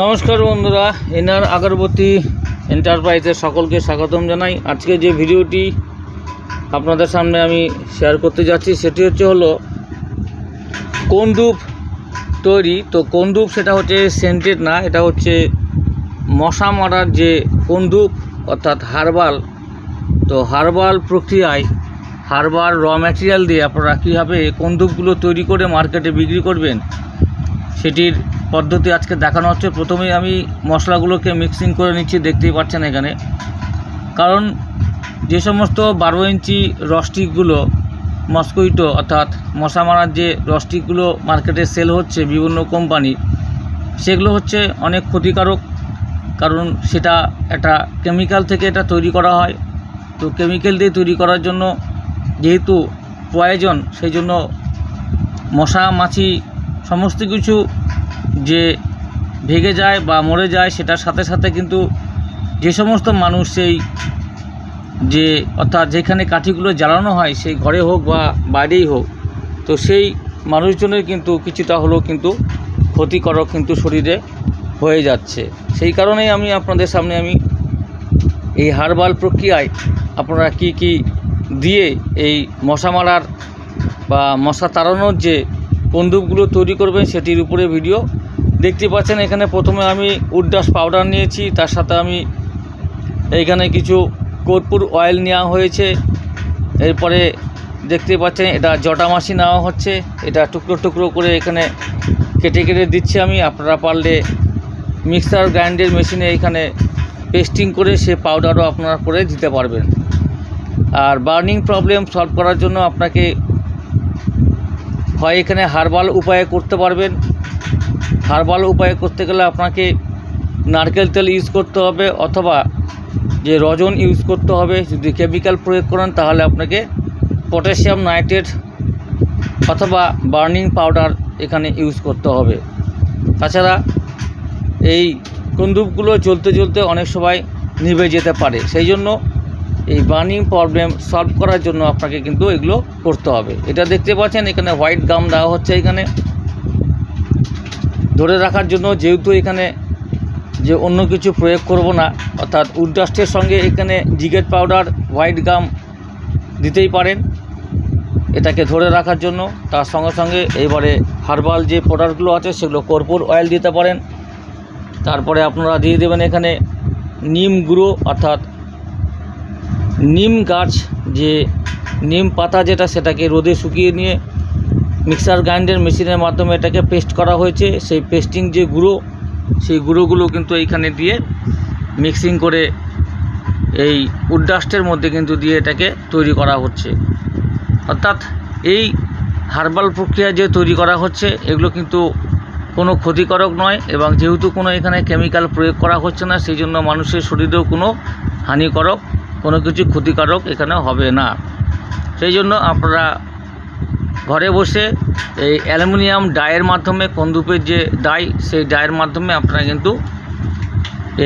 নমস্কার বন্ধুরা, এনআর আগরবতী এন্টারপ্রাইজের সকলকে স্বাগতম জানাই। আজকে যে ভিডিওটি আপনাদের সামনে আমি শেয়ার করতে যাচ্ছি, সেটি হচ্ছে হলো কোন্দুপ তৈরি। তো কোন্দুপ সেটা হচ্ছে সেন্টেড না, এটা হচ্ছে মশা মারার যে কোন্দুপ অর্থাৎ হার্বাল। তো হার্বাল প্রক্রিয়ায়, হার্বাল র ম্যাটেরিয়াল দিয়ে আপনারা কীভাবে কোন্দুপগুলো তৈরি করে মার্কেটে বিক্রি করবেন, সেটির পদ্ধতি আজকে দেখানো হচ্ছে। প্রথমেই আমি মশলাগুলোকে মিক্সিং করে নিচ্ছি, দেখতেই পাচ্ছেন এখানে। কারণ যে সমস্ত বারো ইঞ্চি রস্টিকগুলো, মস্কুইটো অর্থাৎ মশা মারার যে রস্টিকগুলো মার্কেটে সেল হচ্ছে বিভিন্ন কোম্পানি, সেগুলো হচ্ছে অনেক ক্ষতিকারক। কারণ সেটা একটা কেমিক্যাল থেকে এটা তৈরি করা হয়। তো কেমিক্যাল দিয়ে তৈরি করার জন্য যেহেতু প্রয়োজন, সেই জন্য মশা, মাছি, সমস্ত কিছু যে ভেগে যায় বা মরে যায়, সেটার সাথে সাথে কিন্তু যে সমস্ত মানুষ সেই যে অর্থাৎ যেখানে কাঠিগুলো জ্বালানো হয়, সেই ঘরে হোক বা বাইরেই হোক, তো সেই মানুষজনের কিন্তু কিছুটা হলেও কিন্তু ক্ষতিকারক কিন্তু শরীরে হয়ে যাচ্ছে। সেই কারণেই আমি আপনাদের সামনে আমি এই হারবাল প্রক্রিয়ায় আপনারা কি কি দিয়ে এই মশা মারার বা মশা তাড়ানোর যে বন্দুকগুলো তৈরি করবেন, সেটির উপরে ভিডিও দেখতে পাচ্ছেন, এখানে প্রথমে আমি উডডাস পাউডার নিয়েছি, তার সাথে আমি এইখানে কিছু কর্পূর অয়েল নেওয়া হয়েছে। এরপরে দেখতে পাচ্ছেন, এটা জটামাসি নেওয়া হচ্ছে, এটা টুকরো টুকরো করে এখানে কেটে কেটে দিচ্ছি আমি। আপনারা পারলে মিক্সার গ্রাইন্ডের মেশিনে এখানে পেস্টিং করে সে পাউডারও আপনারা করে দিতে পারবেন। আর বার্নিং প্রবলেম সলভ করার জন্য আপনাকে হয় এখানে হার্বাল উপায়ে করতে পারবেন। হার্বাল উপায়ে করতে গেলে আপনাকে নারকেল তেল ইউজ করতে হবে অথবা যে রজন ইউজ করতে হবে, যদি কেমিক্যাল প্রয়োগ করেন তাহলে আপনাকে পটাশিয়াম নাইট্রেট অথবা বার্নিং পাউডার এখানে ইউজ করতে হবে। তাছাড়া এই কন্দুকগুলো চলতে চলতে অনেক সময় নিভে যেতে পারে, সেই জন্য এই বার্নিং প্রবলেম সলভ করার জন্য আপনাকে কিন্তু এগুলো করতে হবে। এটা দেখতে পাচ্ছেন, এখানে হোয়াইট গাম দেওয়া হচ্ছে এখানে। ধরে রাখার জন্য যেহেতু এখানে যে অন্য কিছু প্রয়োগ করব না, অর্থাৎ উডডাস্টের সঙ্গে এখানে জিগেট পাউডার, হোয়াইট গাম দিতেই পারেন। এটাকে ধরে রাখার জন্য তার সঙ্গে সঙ্গে এবারে হার্বাল যে প্রোডাক্টগুলো আছে সেগুলো কর্পূর অয়েল দিতে পারেন। তারপরে আপনারা দিয়ে দেবেন এখানে নিম গুঁড়ো, অর্থাৎ নিম গাছ, যে নিম পাতা যেটা সেটাকে রোদে শুকিয়ে নিয়ে মিক্সার গ্রাইন্ডার মেশিনের মাধ্যমে এটাকে পেস্ট করা হয়েছে। সেই পেস্টিং যে গুঁড়ো, সেই গুঁড়োগুলো কিন্তু এইখানে দিয়ে মিক্সিং করে এই উডডাস্টের মধ্যে কিন্তু দিয়ে এটাকে তৈরি করা হচ্ছে। অর্থাৎ এই হার্বাল প্রক্রিয়া যে তৈরি করা হচ্ছে, এগুলো কিন্তু কোনো ক্ষতিকারক নয় এবং যেহেতু কোনো এখানে কেমিক্যাল প্রয়োগ করা হচ্ছে না, সেই জন্য মানুষের শরীরেও কোনো হানিকারক, কোনো কিছু ক্ষতিকারক এখানে হবে না। সেই জন্য আপনারা ঘরে বসে এই অ্যালুমিনিয়াম ডায়ের মাধ্যমে কন্দুপের যে ডাই, সেই ডায়ের মাধ্যমে আপনারা কিন্তু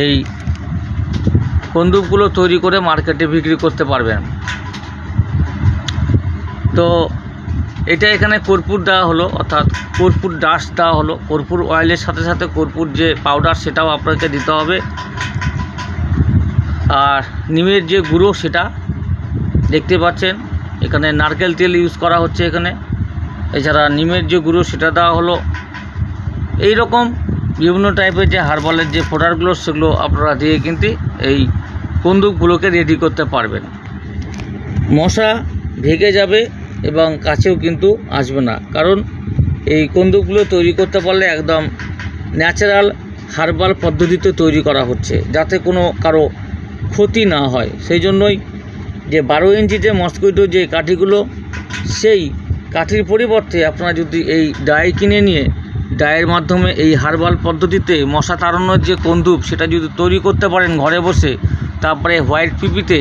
এই কন্দুকগুলো তৈরি করে মার্কেটে বিক্রি করতে পারবেন। তো এটা এখানে কর্পূর দেওয়া হলো, অর্থাৎ কর্পূর ডাস্ট দেওয়া হলো। কর্পূর অয়েলের সাথে সাথে কর্পূর যে পাউডার, সেটাও আপনাকে দিতে হবে। আর নিমের যে গুঁড়ো, সেটা দেখতে পাচ্ছেন। এখানে নারকেল তেল ইউজ করা হচ্ছে এখানে। এছাড়া নিমের যে গুঁড়ো, সেটা দেওয়া হলো। এই রকম বিভিন্ন টাইপের যে হার্বালের যে প্রোডাক্টগুলো সেগুলো আপনারা দিয়ে কিন্তু এই কন্দুকগুলোকে রেডি করতে পারবেন। মশা ভেগে যাবে এবং কাছেও কিন্তু আসবে না। কারণ এই কন্দুকগুলো তৈরি করতে পারলে একদম ন্যাচারাল হার্বাল পদ্ধতিতে তৈরি করা হচ্ছে, যাতে কোনো কারও ক্ষতি না হয়। সেই জন্যই যে বারো ইঞ্চি যে মস্কুইটো যে কাঠিগুলো, সেই কাঠির পরিবর্তে আপনারা যদি এই ডাই কিনে নিয়ে ডায়ের মাধ্যমে এই হার্বাল পদ্ধতিতে মশা তাড়ানোর যে কন্দুক সেটা যদি তৈরি করতে পারেন ঘরে বসে, তারপরে হোয়াইট পিপিতে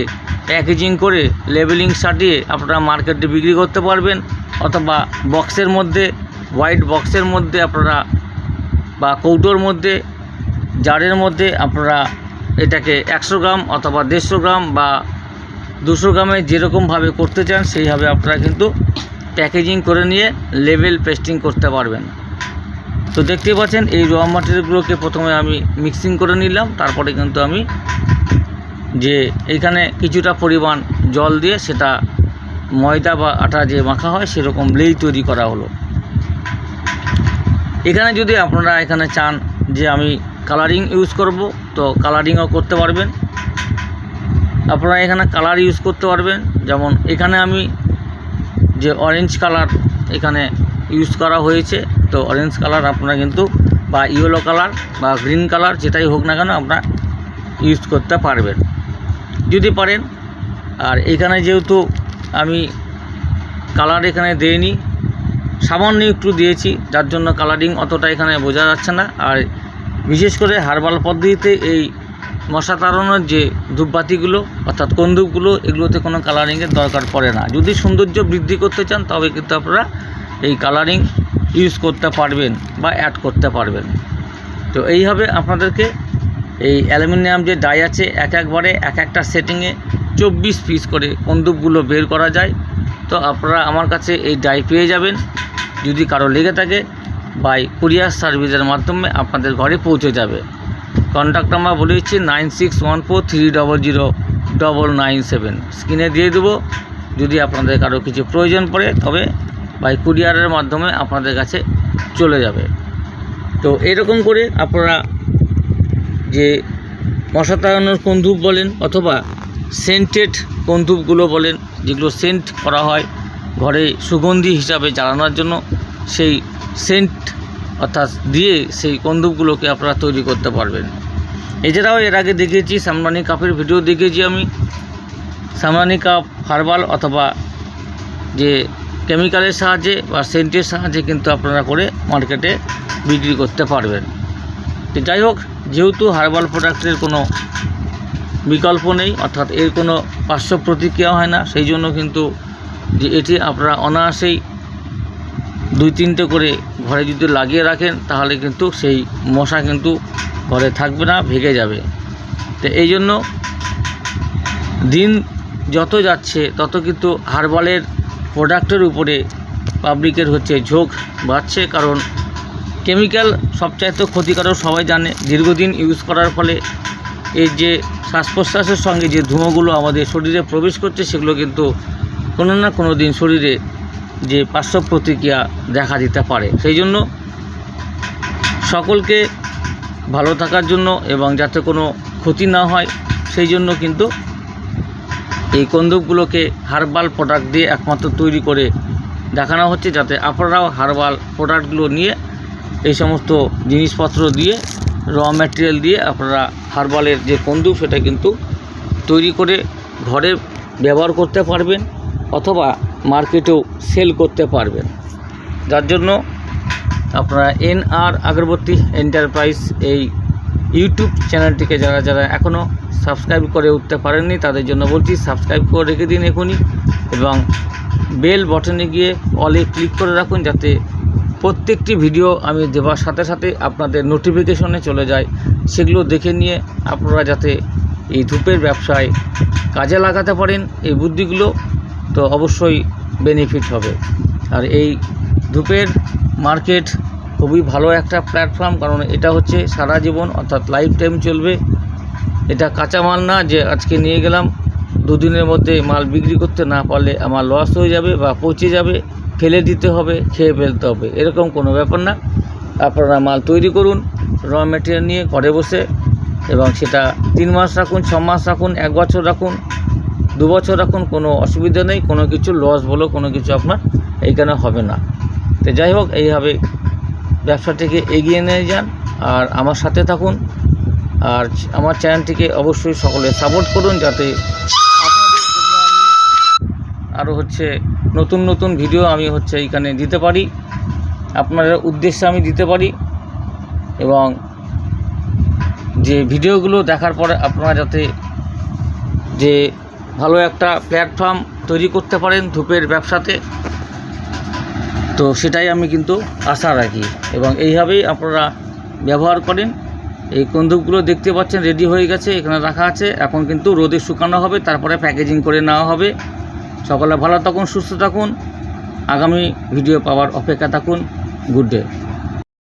প্যাকেজিং করে লেবেলিং সাটিয়ে আপনারা মার্কেটে বিক্রি করতে পারবেন, অথবা বক্সের মধ্যে, হোয়াইট বক্সের মধ্যে আপনারা বা কৌটোর মধ্যে, জারের মধ্যে আপনারা এটাকে একশো গ্রাম অথবা দেড়শো গ্রাম বা দুশো গ্রামে যেরকমভাবে করতে চান, সেইভাবে আপনারা কিন্তু প্যাকেজিং করে নিয়ে লেবেল পেস্টিং করতে পারবেন। তো দেখতে পাচ্ছেন, এই র মাটেরিয়ালগুলোকে প্রথমে আমি মিক্সিং করে নিলাম, তারপরে কিন্তু আমি যে এখানে কিছুটা পরিমাণ জল দিয়ে সেটা ময়দা বা আটা যে মাখা হয়, সেরকম লেই তৈরি করা হলো। এখানে যদি আপনারা এখানে চান যে আমি কালারিং ইউজ করব, তো কালারিংও করতে পারবেন। আপনারা এখানে কালার ইউজ করতে পারবেন, যেমন এখানে আমি যে অরেঞ্জ কালার এখানে ইউজ করা হয়েছে, তো অরেঞ্জ কালার আপনারা কিন্তু বা ইয়েলো কালার বা গ্রিন কালার যেটাই হোক না কেন আপনারা ইউজ করতে পারবেন। যদি পারেন, আর এখানে যেহেতু আমি কালার এখানে দিইনি, সামান্য একটু দিয়েছি, যার জন্য কালারিং অতটা এখানে বোঝা যাচ্ছে না। আর বিশেষ করে হার্বাল পদ্ধতিতে এই মশা তাড়ানোর যে ধূপবাতিগুলো, অর্থাৎ কন্দুকগুলো, এগুলোতে কোনো কালারিংয়ের দরকার পড়ে না। যদি সৌন্দর্য বৃদ্ধি করতে চান, তবে কিন্তু আপনারা এই কালারিং ইউজ করতে পারবেন বা অ্যাড করতে পারবেন। তো এইভাবে আপনাদেরকে এই অ্যালুমিনিয়াম যে ডাই আছে, এক একবারে, এক একটা সেটিংয়ে চব্বিশ পিস করে কন্দুকগুলো বের করা যায়। তো আপনারা আমার কাছে এই ডাই পেয়ে যাবেন। যদি কারও লেগে থাকে বাই কুরিয়ার সার্ভিসের মাধ্যমে আপনাদের ঘরে পৌঁছে যাবে। কন্ট্যাক্ট নাম্বার বলে দিচ্ছি nine six one four three double zero double nine seven স্ক্রিনে দিয়ে দেবো। যদি আপনাদের কারও কিছু প্রয়োজন পড়ে, তবে বাই কুরিয়ারের মাধ্যমে আপনাদের কাছে চলে যাবে। তো এরকম করে আপনারা যে মশা তাড়ানোর কন্দুক বলেন অথবা সেন্টেড কন্দুকগুলো বলেন, যেগুলো সেন্ট করা হয় ঘরে সুগন্ধি হিসাবে জ্বালানোর জন্য, সেই সেন্ট অর্থাৎ দিয়ে সেই কন্দুকগুলোকে আপনারা তৈরি করতে পারবেন। এছাড়াও এর আগে দেখিয়েছি, সামরানি কাপের ভিডিও দেখিয়েছি আমি। সামরানি কাপ, হার্বাল অথবা যে কেমিক্যালের সাহায্যে বা সেন্টের সাহায্যে কিন্তু আপনারা করে মার্কেটে বিক্রি করতে পারবেন। তো যাই হোক, যেহেতু হার্বাল প্রোডাক্টের কোনো বিকল্প নেই, অর্থাৎ এর কোনো পার্শ্ব প্রতিক্রিয়া হয় না, সেই জন্য কিন্তু যে এটি আপনারা অনায়াসেই দুই তিনটে করে ঘরে যদি লাগিয়ে রাখেন, তাহলে কিন্তু সেই মশা কিন্তু ঘরে থাকবে না, ভেঙে যাবে। তো এই জন্য দিন যত যাচ্ছে, তত কিন্তু হার্বালের প্রোডাক্টের উপরে পাবলিকের হচ্ছে ঝোঁক বাড়ছে, কারণ কেমিক্যাল সবচাইতে ক্ষতিকারক সবাই জানে। দীর্ঘদিন ইউজ করার ফলে এই যে শ্বাস প্রশ্বাসের সঙ্গে যে ধুঁয়োগুলো আমাদের শরীরে প্রবেশ করছে, সেগুলো কিন্তু কোনো না কোনো দিন শরীরে যে পার্শ্ব প্রতিক্রিয়া দেখা দিতে পারে। সেই জন্য সকলকে ভালো থাকার জন্য এবং যাতে কোনো ক্ষতি না হয়, সেই জন্য কিন্তু এই কন্দুকগুলোকে হার্বাল প্রোডাক্ট দিয়ে একমাত্র তৈরি করে দেখানো হচ্ছে, যাতে আপনারাও হার্বাল প্রোডাক্টগুলো নিয়ে এই সমস্ত জিনিসপত্র দিয়ে, র ম্যাটেরিয়াল দিয়ে আপনারা হার্বালের যে কন্দুক, সেটা কিন্তু তৈরি করে ঘরে ব্যবহার করতে পারবেন অথবা মার্কেটেও সেল করতে পারবেন। যার জন্য আপনারা এন আর আগরবতী এন্টারপ্রাইজ এই ইউটিউব চ্যানেলটিকে যারা যারা এখনও সাবস্ক্রাইব করে উঠতে পারেননি, তাদের জন্য বলছি সাবস্ক্রাইব করে রেখে দিন এখনই এবং বেল বটনে গিয়ে অলে ক্লিক করে রাখুন যাতে প্রত্যেকটি ভিডিও আমি দেওয়ার সাথে সাথে আপনাদের নোটিফিকেশনে চলে যায়। সেগুলো দেখে নিয়ে আপনারা যাতে এই ধূপের ব্যবসায় কাজে লাগাতে পারেন এই বুদ্ধিগুলো, তো অবশ্যই বেনিফিট হবে। আর এই ধূপের মার্কেট খুবই ভালো একটা প্ল্যাটফর্ম কারণ এটা হচ্ছে সারা জীবন, অর্থাৎ লাইফ টাইম চলবে। এটা কাঁচা মাল না যে আজকে নিয়ে গেলাম, দুদিনের মধ্যে মাল বিক্রি করতে না পারলে আমার লস হয়ে যাবে বা পচে যাবে, ফেলে দিতে হবে, খেয়ে ফেলতে হবে, এরকম কোনো ব্যাপার না। আপনারা মাল তৈরি করুন র মেটেরিয়াল নিয়ে ঘরে বসে, এবং সেটা তিন মাস রাখুন, ছ মাস রাখুন, এক বছর রাখুন দু বছর রাখুন কোনো অসুবিধা নেই, কোনো কিছু লস বলো, কোনো কিছু আপনার এইখানে হবে না। তো যাই হোক, এইভাবে ব্যবসাটিকে এগিয়ে নিয়ে যান আর আমার সাথে থাকুন। আর আমার চ্যানেলটিকে অবশ্যই সকলে সাপোর্ট করুন যাতে আপনাদের আরও হচ্ছে নতুন নতুন ভিডিও আমি হচ্ছে এইখানে দিতে পারি। আপনাদের উদ্দেশ্যে আমি দিতে পারি এবং যে ভিডিওগুলো দেখার পরে আপনারা যাতে যে ভালো একটা প্ল্যাটফর্ম তৈরি করতে পারেন ধূপের ব্যবসাতে। তো সেটাই আমি কিন্তু আশা রাখি। এবং এইভাবেই আপনারা ব্যবহার করেন। এই কন্দুকগুলো দেখতে পাচ্ছেন রেডি হয়ে গেছে, এখানে রাখা আছে। এখন কিন্তু রোদে শুকানো হবে, তারপরে প্যাকেজিং করে নেওয়া হবে। সকালে ভালো থাকুন, সুস্থ থাকুন। আগামী ভিডিও পাওয়ার অপেক্ষা থাকুন। Good day